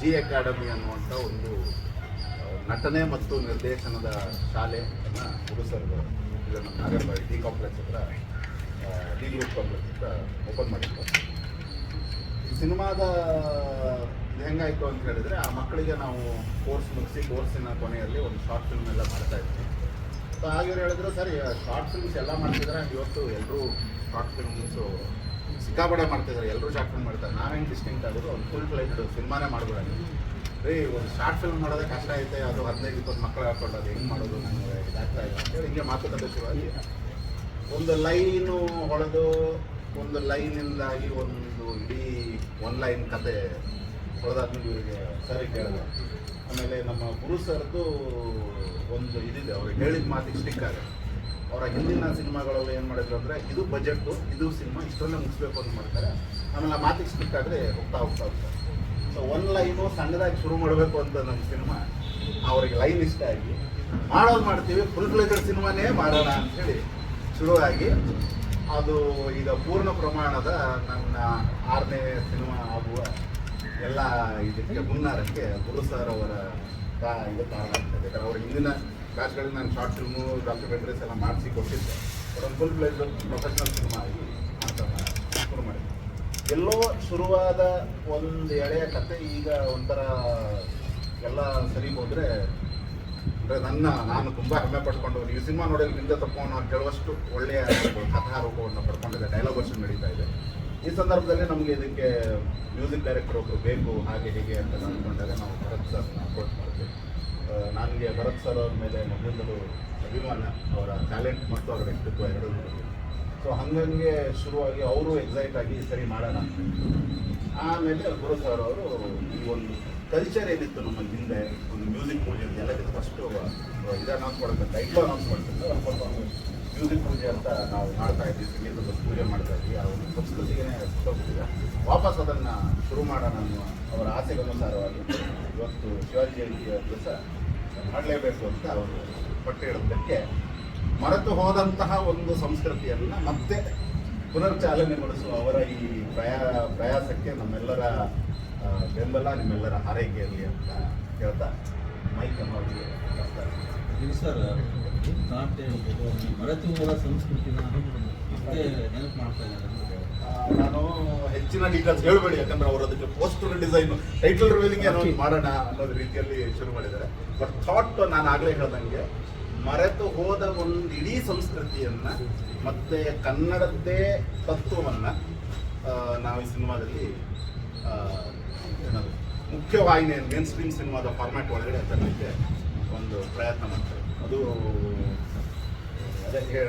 G academy ಅನ್ನುವಂಥ ಒಂದು ನಟನೆ ಮತ್ತು ನಿರ್ದೇಶನದ ಶಾಲೆ ಶಾಲೆಯನ್ನು ಪುರುಷರು ಇದನ್ನು ನಾಗರಬಾವಿ ಡಿ ಕಾಂಪ್ಲೆಕ್ಸ್ ಹತ್ರ ಡಿ ಗ್ರೂಪ್ ಕಾಂಪ್ಲೆಕ್ಸ್ ಹತ್ರ ಓಪನ್ ಮಾಡಿದ್ರು. ಈ ಸಿನಿಮಾದ ಹೆಂಗಾಯಿತು ಅಂತ ಹೇಳಿದ್ರೆ, ಆ ಮಕ್ಕಳಿಗೆ ನಾವು ಕೋರ್ಸ್ ಮುಗಿಸಿ ಕೋರ್ಸಿನ ಕೊನೆಯಲ್ಲಿ ಒಂದು ಶಾರ್ಟ್ ಫಿಲ್ಮ್ ಎಲ್ಲ ಮಾಡ್ತಾ ಇದ್ವಿ. ಸೊ ಹಾಗೆ ಹೇಳಿದ್ರು, ಸರಿ ಶಾರ್ಟ್ ಫಿಲ್ಮ್ಸ್ ಎಲ್ಲ ಮಾಡ್ತಿದ್ರೆ ಇವತ್ತು ಎಲ್ಲರೂ ಶಾರ್ಟ್ ಫಿಲ್ಮ್ಸು ಸಿಕ್ಕಾಪಡೆ ಮಾಡ್ತಿದ್ದಾರೆ ಎಲ್ಲರೂ ಶಾರ್ಟ್ ಫಿಲ್ಮ್ ಮಾಡ್ತಾರೆ. ನಾವೇನು ಡಿಸ್ಟಿಂಕ್ಟ್ ಆಗೋದು ಒಂದು ಫುಲ್ ಫ್ಲೈಟ್ ಸಿನಿಮಾನೇ ಮಾಡ್ಬಿಡೋದು. ರೀ ಒಂದು ಶಾರ್ಟ್ ಫಿಲ್ಮ್ ಮಾಡೋದೇ ಕಷ್ಟ ಐತೆ, ಅದು ಹದಿನೈದು, ಇಪ್ಪತ್ತು ಮಕ್ಕಳು ಹಾಕೊಂಡು ಅದು ಹೆಂಗೆ ಮಾಡೋದು ನನಗೆ ಇದಾಗ್ತಾ ಇಲ್ಲ ಅಂತೇಳಿ ಹಿಂಗೆ ಮಾತುಕತೆ ಶುರುವಾಗಿ. ಒಂದು ಲೈನು ಹೊಡೆದು, ಒಂದು ಲೈನಿಂದಾಗಿ ಒಂದು ಇಡೀ ಒನ್ ಲೈನ್ ಕತೆ ಹೊಡೆದಾದ್ಮೇಲೆ ಇವರಿಗೆ ಸರಿ ಕೇಳಿದೆ ಆಮೇಲೆ ನಮ್ಮ ಗುರು ಸರ್ದು ಒಂದು ಇದಿದೆ ಅವ್ರಿಗೆ ಹೇಳಿದ ಮಾತಿಗೆ ಸ್ಟಿಕ್ ಆಗುತ್ತೆ ಅವರ ಹಿಂದಿನ ಸಿನಿಮಾಗಳಲ್ಲಿ ಏನು ಮಾಡಿದ್ರು ಅಂದರೆ, ಇದು ಬಜೆಟ್ ಇದು ಸಿನಿಮಾ ಇಷ್ಟರಲ್ಲೇ ಮುಗಿಸ್ಬೇಕು ಅಂತ ಮಾಡ್ತಾರೆ. ಆಮೇಲೆ ಆ ಮಾತಿಗೆ ಸ್ಟಿಕ್ ಆದರೆ ಹೋಗ್ತಾ ಹೋಗ್ತಾ ಹೋಗ್ತಾ. ಸೊ ಒಂದು ಲೈನು ಸಣ್ಣದಾಗಿ ಶುರು ಮಾಡಬೇಕು ಅಂತ ನಮ್ಮ ಸಿನಿಮಾ, ಅವ್ರಿಗೆ ಲೈನ್ ಇಷ್ಟ ಆಗಿ, ಮಾಡೋದು ಮಾಡ್ತೀವಿ ಫುಲ್ ಫ್ಲೇಜರ್ ಸಿನಿಮಾನೇ ಮಾಡೋಣ ಅಂಥೇಳಿ ಶುರುವಾಗಿ ಅದು ಈಗ ಪೂರ್ಣ ಪ್ರಮಾಣದ ನನ್ನ ಆರನೇ ಸಿನಿಮಾ ಆಗುವ ಎಲ್ಲ ಇದಕ್ಕೆ ಮುನ್ನಾರಕ್ಕೆ ಗುರು ಸರ್ ಅವರ ಇದು ಕಾರಣ ಆಗ್ತದೆ ಯಾಕಂದ್ರೆ ಅವ್ರ ಹಿಂದಿನ ಬ್ಯಾಚ್ಗಳಲ್ಲಿ ನಾನು ಶಾರ್ಟ್ ಫಿಲ್ಮು ಡಾಕ್ಯುಮೆಂಟ್ರೀಸ್ ಎಲ್ಲ ಮಾಡಿಸಿ ಕೊಟ್ಟಿದ್ದೆ. ಒಂದು ಫುಲ್ ಫ್ಲೆಜ್ ಪ್ರೊಫೆಷನಲ್ ಸಿನಿಮಾ ಆಗಿ ಅಂತ ಶುರು ಮಾಡಿದ್ದೆ. ಎಲ್ಲೋ ಶುರುವಾದ ಒಂದು ಎಳೆಯ ಕತೆ ಈಗ ಒಂಥರ ಎಲ್ಲ ಸರಿ ಹೋದರೆ, ಅಂದರೆ ನನ್ನ, ನಾನು ತುಂಬ ಹೆಮ್ಮೆ ಪಡ್ಕೊಂಡು ಈ ಸಿನಿಮಾ ನೋಡೋದ್ರಿಂದ ತಪ್ಪು ಅನ್ನೋ ಕೇಳುವಷ್ಟು ಒಳ್ಳೆಯ ಕಥಾ ರೂಪವನ್ನು ಪಡ್ಕೊಂಡಿದೆ ಡೈಲಾಗ್ ವರ್ಷನ್ ನಡೀತಾ ಇದೆ. ಈ ಸಂದರ್ಭದಲ್ಲಿ ನಮಗೆ ಇದಕ್ಕೆ ಮ್ಯೂಸಿಕ್ ಡೈರೆಕ್ಟರ್ ಒಬ್ಬರು ಬೇಕು, ಹಾಗೆ ಹೀಗೆ ಅಂತ ಅಂದ್ಕೊಂಡಾಗ ನಾವು ಭರತ್ ಸರ್ನ ಅಪ್ರೋಚ್ ಮಾಡಿದ್ವಿ ಆ, ನನಗೆ ಭರತ್ ಸರ್ ಅವ್ರ ಮೇಲೆ ಮೊದಲಿಂದಲೂ ಅಭಿಮಾನ, ಅವರ ಟ್ಯಾಲೆಂಟ್ ಮತ್ತು ಅವರ ವ್ಯಕ್ತಿತ್ವ ಎರಡೂ ಸೊ ಹಂಗಂಗೆ ಶುರುವಾಗಿ ಅವರು ಎಕ್ಸೈಟ್ ಆಗಿ ಸರಿ ಮಾಡೋಣ. ಆಮೇಲೆ ಗುರು ಸರ್ ಅವರು ಈ ಒಂದು ಕಲ್ಚರ್ ಏನಿತ್ತು ನಮ್ಮ ಹಿಂದೆ, ಒಂದು ಮ್ಯೂಸಿಕ್ ಪೂಜೆ ಎಲ್ಲಕ್ಕಿಂತ ಫಸ್ಟು ಇದು ಅನೌನ್ಸ್ ಮಾಡಬೇಕು ಟೈಟ್ಲು ಅನೌನ್ಸ್ ಒಂದು ಸ್ವಲ್ಪ ಮ್ಯೂಸಿಕ್ ಪೂಜೆ ಅಂತ ನಾವು ಮಾಡ್ತಾ ಇದ್ವಿ ಸಂಗೀತದ ಪೂಜೆ ಮಾಡ್ತಾ ಇದ್ವಿ ಆ ಒಂದು ಸಂಸ್ಕೃತಿಗೆ ಸುತ್ತೋಗ್ತಿದೆ ವಾಪಸ್ ಅದನ್ನು ಶುರು ಮಾಡೋಣ ಅನ್ನುವ ಅವರ ಆಸೆಗನುಸಾರವಾಗಿ ಇವತ್ತು ಶಿವಾಜಿ ಜಯಂತಿಯ ದಿವಸ ಮಾಡಲೇಬೇಕು ಅಂತ ಅವರು ಪಟ್ಟು ಹೇಳೋದಕ್ಕೆ ಮರೆತು ಹೋದಂತಹ ಒಂದು ಸಂಸ್ಕೃತಿಯನ್ನು ಮತ್ತೆ ಪುನರ್ಚಾಲನೆಗೊಳಿಸುವ ಅವರ ಈ ಪ್ರಯಾ, ಪ್ರಯಾಸಕ್ಕೆ ನಮ್ಮೆಲ್ಲರ ಬೆಂಬಲ, ನಿಮ್ಮೆಲ್ಲರ ಹಾರೈಕೆ ಇರಲಿ ಅಂತ ಹೇಳ್ತಾ ಮೈಕ್ ಮಾಡಿ ಸರ್, ನಾಟ್ಯ ಮರೆತು ಹೋದ ಸಂಸ್ಕೃತಿನ ನೆನಪು ಮಾಡ್ತಾ ಇದ್ದಾರೆ. ಹೆಚ್ಚಿನ ಡೀಟೇಲ್ಸ್ ಹೇಳಬೇಡಿ, ಯಾಕಂದ್ರೆ ಅವರು ಅದಕ್ಕೆ ಪೋಸ್ಟರ್ ಡಿಸೈನ್ ಟೈಟಲ್ ರಿವೀಲಿಂಗ್ ಏನೋ ಮಾಡೋಣ ಅನ್ನೋದು ರೀತಿಯಲ್ಲಿ ಶುರು ಮಾಡಿದ್ದಾರೆ. ಬಟ್ ಥಾಟ್ ನಾನು ಆಗಲೇ ಹೇಳ್ದಂಗೆ, ಮರೆತು ಹೋದ ಒಂದು ಇಡೀ ಸಂಸ್ಕೃತಿಯನ್ನ ಮತ್ತೆ ಕನ್ನಡದ್ದೇ ತತ್ವವನ್ನ ನಾವು ಈ ಸಿನಿಮಾದಲ್ಲಿ ಏನದು ಮೇನ್ ಸ್ಟ್ರೀಮ್ ಸಿನಿಮಾದ ಫಾರ್ಮ್ಯಾಟ್ ಒಳಗಡೆ ತರಲಿಕ್ಕೆ ಒಂದು ಪ್ರಯತ್ನ ಮಾಡ್ತಾರೆ ಅದು ನಂಗೆ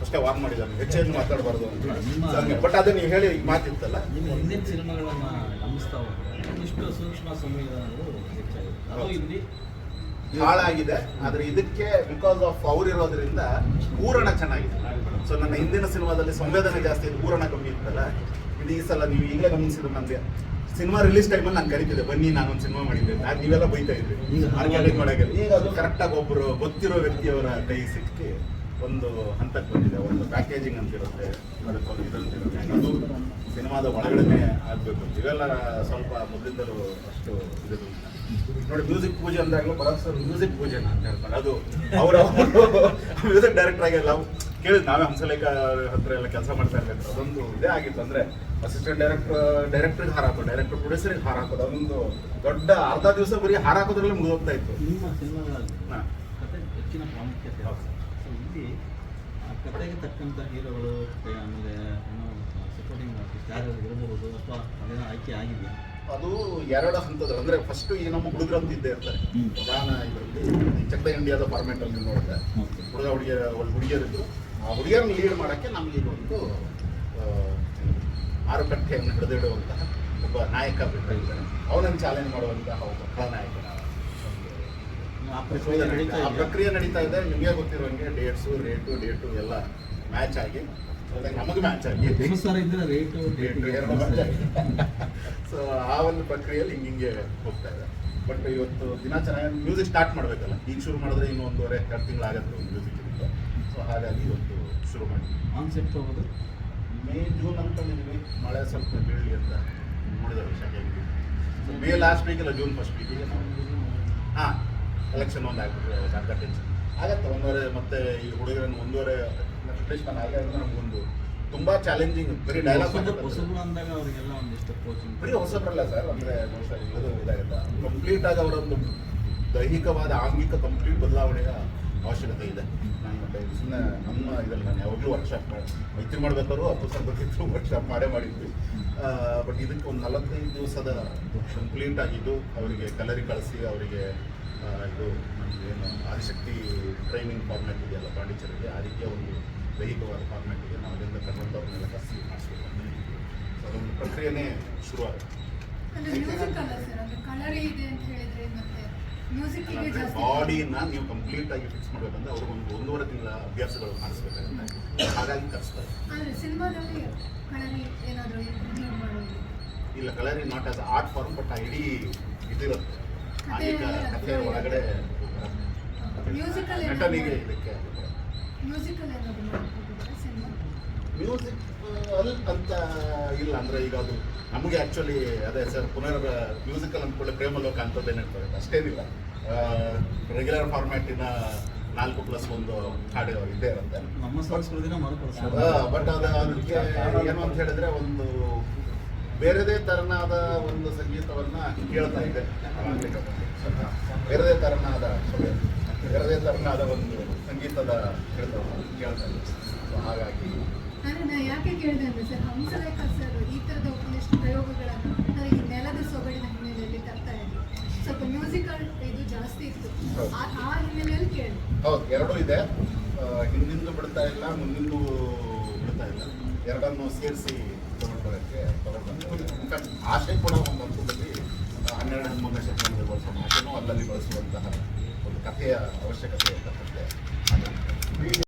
ವಾಕ್ ವಾರ್ನ್ ಮಾಡಿದ್ದಾರೆ ಹೆಚ್ಚೇನು ಮಾತಾಡಬಾರ್ದು ಅಂತ. ಬಟ್ ಅದೇ ನೀವು ಹೇಳಿ ಮಾತಿತ್ತಲ್ಲ? ನಿಮ್ಮ ಹಿಂದಿನ ಸಿನಿಮಾಗಳನ್ನ ಹೋದ್ರೆ ಇಷ್ಟು ಸೂಕ್ಷ್ಮ ಸಂವೇದನೆಗಳು ಹೆಚ್ಚಾಗಿದೆ ಇಲ್ಲಿ ಹಾಳಾಗಿದೆ ಆದ್ರೆ ಇದಕ್ಕೆ ಬಿಕಾಸ್ ಆಫ್ ಅವ್ರಿರೋದ್ರಿಂದ ಪೂರಣ ಚೆನ್ನಾಗಿದೆ. ಸೊ ನನ್ನ ಹಿಂದಿನ ಸಿನಿಮಾದಲ್ಲಿ ಸಂವೇದನೆ ಜಾಸ್ತಿ ಇದೆ ಪೂರಣ ಕಮ್ಮಿ ಇತ್ತಲ್ಲ? ಇದು ಈ ಸಲ ನೀವು ಈಗಲೇ ಗಮನಿಸಿದ್ರು ನನಗೆ ಸಿನಿಮಾ ರಿಲೀಸ್ ಟೈಮಲ್ಲಿ ನಾನು ಕರಿತಿದ್ದೆ ಬನ್ನಿ ನಾನು ಒಂದು ಸಿನಿಮಾ ಮಾಡಿದ್ದೆ ಅದು ನೀವೆಲ್ಲ ಬೈತಾ ಇದ್ರಿ. ಮಾರ್ಕೆಟಿಂಗ್ ಮಾಡಕ್ಕೆ ಈಗ ಅದು ಕರೆಕ್ಟಾಗಿ ಒಬ್ಬರು ಗೊತ್ತಿರೋ ವ್ಯಕ್ತಿಯವರ ಕೈ ಸಿಕ್ಕಿ ಒಂದು ಹಂತಕ್ಕೆ ಬಂದಿದೆ. ಒಂದು ಪ್ಯಾಕೇಜಿಂಗ್ ಅಂತಿರುತ್ತೆ ಅದಕ್ಕೊಂದು ಅದು ಸಿನಿಮಾದ ಒಳಗಡೆ ಆಗಬೇಕು. ಇವೆಲ್ಲ ಸ್ವಲ್ಪ ಮೊದಲಿಂದಲೂ ಅಷ್ಟು ಇದು ನೋಡಿ ಮ್ಯೂಸಿಕ್ ಪೂಜೆ ಅಂದಾಗಲೂ ಬರೋದು ಸರ್ ಮ್ಯೂಸಿಕ್ ಪೂಜೆ ಅಂತ ಹೇಳ್ತಾರೆ. ಅದು ಅವರ ಮ್ಯೂಸಿಕ್ ಡೈರೆಕ್ಟರ್ ಆಗಿ ನಾವು ಕೇಳಿದ್ ನಾವೇ ಹಂಸಲೇಖ ಹತ್ರ ಎಲ್ಲ ಕೆಲಸ ಮಾಡ್ತಾ ಇರ್ಬೇಕು. ಅದೊಂದು ಇದೇ ಆಗಿತ್ತು. ಅಂದ್ರೆ ಅಸಿಸ್ಟೆಂಟ್ ಡೈರೆಕ್ಟರ್ ಡೈರೆಕ್ಟರ್ಗೆ ಹಾರ ಹಾಕೋದು ಡೈರೆಕ್ಟರ್ ಪ್ರೊಡ್ಯೂಸರ್ಗೆ ಹಾರ ಹಾಕೋದು ಅದೊಂದು ದೊಡ್ಡ ಅರ್ಧ ದಿವಸ ಬರೀ ಹಾರ ಹಾಕೋದ್ರಲ್ಲಿ ಮುಗಿದೋಗ್ತಾ ಇತ್ತು. ನಿಮ್ಮ ಸಿನಿಮಾಗಳ ಹೆಚ್ಚಿನ ಪ್ರಾಮುಖ್ಯತೆ ಆ ಕತೆಗೆ ತಕ್ಕಂಥ ಹೀರೋಗಳು ಆಮೇಲೆ ಏನೋ ಸಪೋರ್ಟಿಂಗ್ ಆರ್ಟಿಸ್ಟ್ ಯಾರು ಇರಬಹುದು ಅಥವಾ ಅದೇನೋ ಆಯ್ಕೆ ಆಗಿದೆಯಾ ಅದು ಎರಡು ಹಂತದ ಅಂದ್ರೆ ಫಸ್ಟ್ ಈ ನಮ್ಮ ಹುಡುಗರಂತ ಇದ್ದೇ ಇರ್ತಾರೆ. ಪ್ರಧಾನ ಇದರಲ್ಲಿ ಚಕ್ತ ಇಂಡಿಯಾದ ಫಾರ್ಮೆಟ್ ಅಲ್ಲಿ ನೋಡಿದ್ರೆ. ಹುಡುಗ ಹುಡುಗಿಯರ ಒಳ್ಳೆ ಹುಡುಗಿಯರಿದ್ದು ಆ ಹುಡುಗಿಯರನ್ನ ಲೀಡ್ ಮಾಡೋಕ್ಕೆ ನಮಗೆ ಒಂದು ಮಾರುಕಟ್ಟೆಯನ್ನು ಹಿಡಿದಿಡುವಂತಹ ಒಬ್ಬ ನಾಯಕ ಬೇಕಾಗಿದ್ದಾನೆ ಅವನನ್ನು ಚಾಲೆಂಜ್ ಮಾಡುವಂತಹ ಒಬ್ಬ ನಾಯಕ ಆ ಪ್ರಕ್ರಿಯೆ ನಡೀತಾ ಆ ಪ್ರಕ್ರಿಯೆ ನಡೀತಾ ಇದೆ. ನಿಮಗೆ ಗೊತ್ತಿರುವಂಗೆ ಡೇಟ್ಸು ರೇಟು ಡೇಟು ಎಲ್ಲ ಮ್ಯಾಚ್ ಆಗಿ ನಮಗೆ ಮ್ಯಾಚ್ ಆಗಿ. ಪುರಸ್ಕಾರ ಇದ್ರೆ ರೇಟು ಸೊ ಆ ಒಂದು ಪ್ರಕ್ರಿಯೆಯಲ್ಲಿ ಹಿಂಗೆ ಹಿಂಗೆ ಹೋಗ್ತಾ ಇದೆ. ಬಟ್ ಇವತ್ತು ದಿನ ಚೆನ್ನಾಗಿ ಮ್ಯೂಸಿಕ್ ಸ್ಟಾರ್ಟ್ ಮಾಡಬೇಕಲ್ಲ. ಈಗ ಶುರು ಮಾಡಿದ್ರೆ ಇನ್ನು ಒಂದೂವರೆ ಎರಡು ತಿಂಗಳಾಗತ್ತೆ ಮ್ಯೂಸಿಕ್ ಇರುತ್ತೆ ಸೊ ಹಾಗಾಗಿ ಇವತ್ತು ಶುರು ಮಾಡಿ ಕಾನ್ಸೆಪ್ಟ್ ಹೋಗೋದು? ಮೇ ಜೂನ್ ಅಂತ ನಿಮಗೆ ಮಳೆ ಸ್ವಲ್ಪ ಬೀಳಲಿ ಅಂತ ನೋಡಿದ ವಿಷಯ ಮೇ ಲಾಸ್ಟ್ ವೀಕ್ ಇಲ್ಲ ಜೂನ್ ಫಸ್ಟ್ ವೀಕಿಗೆ ನಾವು ಹಾಂ. ಎಲೆಕ್ಷನ್ ಒಂದು ಆಗ್ಬಿಟ್ರೆ ಅರ್ಧ ಟೆನ್ಷನ್ ಆಗತ್ತೆ ಒಂದೂವರೆ ಮತ್ತೆ ಈ ಹುಡುಗರನ್ನು ಒಂದೂವರೆ ರಿಪ್ಲೇಸ್ಮೆಂಟ್ ಆಗಿ ನಮಗೊಂದು ತುಂಬ ಚಾಲೆಂಜಿಂಗ್ ಬರೀ ಡೈಲಾಗ್ ಹೊಸಬ್ರು ಅಂದಾಗ ಅವರಿಗೆಲ್ಲ ಒಂದಿಷ್ಟು ಕೋಚಿಂಗ್ ಬರೀ ಹೊಸಬ್ರಲ್ಲ ಸರ್ ಅಂದರೆ ಇದಾಗುತ್ತೆ. ಕಂಪ್ಲೀಟ್ ಆಗಿ ಅವರೊಂದು ದೈಹಿಕವಾದ ಆಂಗಿಕ ಕಂಪ್ಲೀಟ್ ಬದಲಾವಣೆಯ ಇದೆ. ಸುಮ್ಮನೆ ನಮ್ಮ ಇದರಲ್ಲಿ ನಾನು ಯಾವಾಗಲೂ ವರ್ಕ್ಶಾಪ್ ಮೈತ್ರಿ ಮಾಡಬೇಕಾದ್ರು ಹತ್ತು ಸಾವಿರ ವರ್ಕ್ಶಾಪ್ ಮಾಡೇ ಮಾಡಿದ್ವಿ. ಬಟ್ ಇದಕ್ಕೆ ಒಂದು ನಲವತ್ತೈದು ದಿವಸದ ಕಂಪ್ಲೀಟ್ ಆಗಿದ್ದು ಅವರಿಗೆ ಕಲರಿ ಕಳಿಸಿ, ಅವರಿಗೆ ಇದು ಏನು ಆದಿಶಕ್ತಿ ಟ್ರೈನಿಂಗ್ ಫಾರ್ಮ್ಯಾಟ್ ಇದೆಯಲ್ಲ ಪಾಂಡಿಚೇರಿಗೆ, ಆ ರೀತಿಯ ಒಂದು ದೈಹಿಕವಾದ ಇದೆ. ನಾವು ಅದರಿಂದ ಕನ್ನಡದವ್ರನ್ನೆಲ್ಲ ಕಸಿ ಮಾಡಿಸ್ಬೇಕು ಸೊ ಅದೊಂದು ಪ್ರಕ್ರಿಯೆನೇ ಶುರುವಾಗುತ್ತೆ ಬಾಡಿನ ನೀವು ಕಂಪ್ಲೀಟ್ ಆಗಿ ಫಿಕ್ಸ್ ಮಾಡ್ಬೇಕಂದ್ರೆ ಅವ್ರಿಗೆ ಒಂದು ಒಂದೂವರೆ ತಿಂಗಳ ಅಭ್ಯಾಸಗಳು ಮಾಡಿಸ್ಬೇಕಾಗುತ್ತೆ. ಹಾಗಾಗಿ ಕಲಿಸ್ತಾರೆ ಇಲ್ಲ kalari not as art form but ಆ ಇಡೀ ಇದಿರುತ್ತೆ. ಅನೇಕ ಒಳಗಡೆ ನಟನಿಗೆ ಇದಕ್ಕೆ ಮ್ಯೂಸಿಕ್ ಅಲ್ಲಿ ಅಂತ ಇಲ್ಲ. ಅಂದ್ರೆ ಈಗ ಅದು ನಮಗೆ ಆ್ಯಕ್ಚುಲಿ ಅದೇ ಸರ್ ಪುನರ್ ಮ್ಯೂಸಿಕಲ್ ಅಂದ್ಕೊಳ್ಳಿ ಪ್ರೇಮಲೋಕ ಅಂತದ್ದೇನೆ ಇರ್ತದೆ ಅಷ್ಟೇನಿಲ್ಲ. ರೆಗ್ಯುಲರ್ ಫಾರ್ಮ್ಯಾಟಿನ ನಾಲ್ಕು ಪ್ಲಸ್ ಒಂದು ಹಾಡು ಇದ್ದೇ ಇರುತ್ತೆ ನಮ್ಮ ಬಟ್ ಅದು ಅದಕ್ಕೆ ಏನು ಅಂತ ಹೇಳಿದ್ರೆ ಒಂದು ಬೇರೆದೇ ತರನಾದ ಒಂದು ಸಂಗೀತವನ್ನ ಕೇಳ್ತಾ ಇದೆ ಬೇರೆದೇ ತರನಾದ ಬೇರೆದೇ ತರನಾದ ಒಂದು ಸಂಗೀತದ ಕೇಳ್ತಾ ಕೇಳ್ತಾ ಇದೆ. ಸೊ ಹಾಗಾಗಿ ಯಾಕೆ ಕೇಳಿದೆ ಅಂದ್ರೆ ಸರ್ ಹಂಸಲೇಖ ಸರ್ ಈ ತರದ ಒಂದಿಷ್ಟು ಪ್ರಯೋಗಗಳನ್ನು ನೆಲದ ಸೊಗಡಿನ ಹಿನ್ನೆಲೆಯಲ್ಲಿ ತರ್ತಾ ಇದ್ರು ಸ್ವಲ್ಪ ಮ್ಯೂಸಿಕಲ್ ಇದು ಜಾಸ್ತಿ ಇತ್ತು. ಹೌದು. ಆ ಹಿನ್ನೆಲೆಯಲ್ಲಿ ಕೇಳಿ. ಹೌದು ಎರಡೂ ಇದೆ. ಹಿಂದಿಂದು ಬಿಡ್ತಾ ಇಲ್ಲ ಮುಂದಿಂದು ಬಿಡ್ತಾ ಇಲ್ಲ. ಎರಡನ್ನು ಸೇರಿಸಿ ತಗೊಂಡೋಗಕ್ಕೆ ಇನ್ಫ್ಯಾಕ್ಟ್ ಭಾಷೆ ಕೂಡ ಒಂದು ಹಂತದಲ್ಲಿ ಹನ್ನೆರಡು ಹದಿಮೂರನೇ ಶತಮಾನದಲ್ಲಿ ಬಳಸೋ ಭಾಷೆನೂ ಅಲ್ಲಲ್ಲಿ ಬಳಸುವಂತಹ ಒಂದು ಕಥೆಯ ಅವಶ್ಯಕತೆ ಇದೆ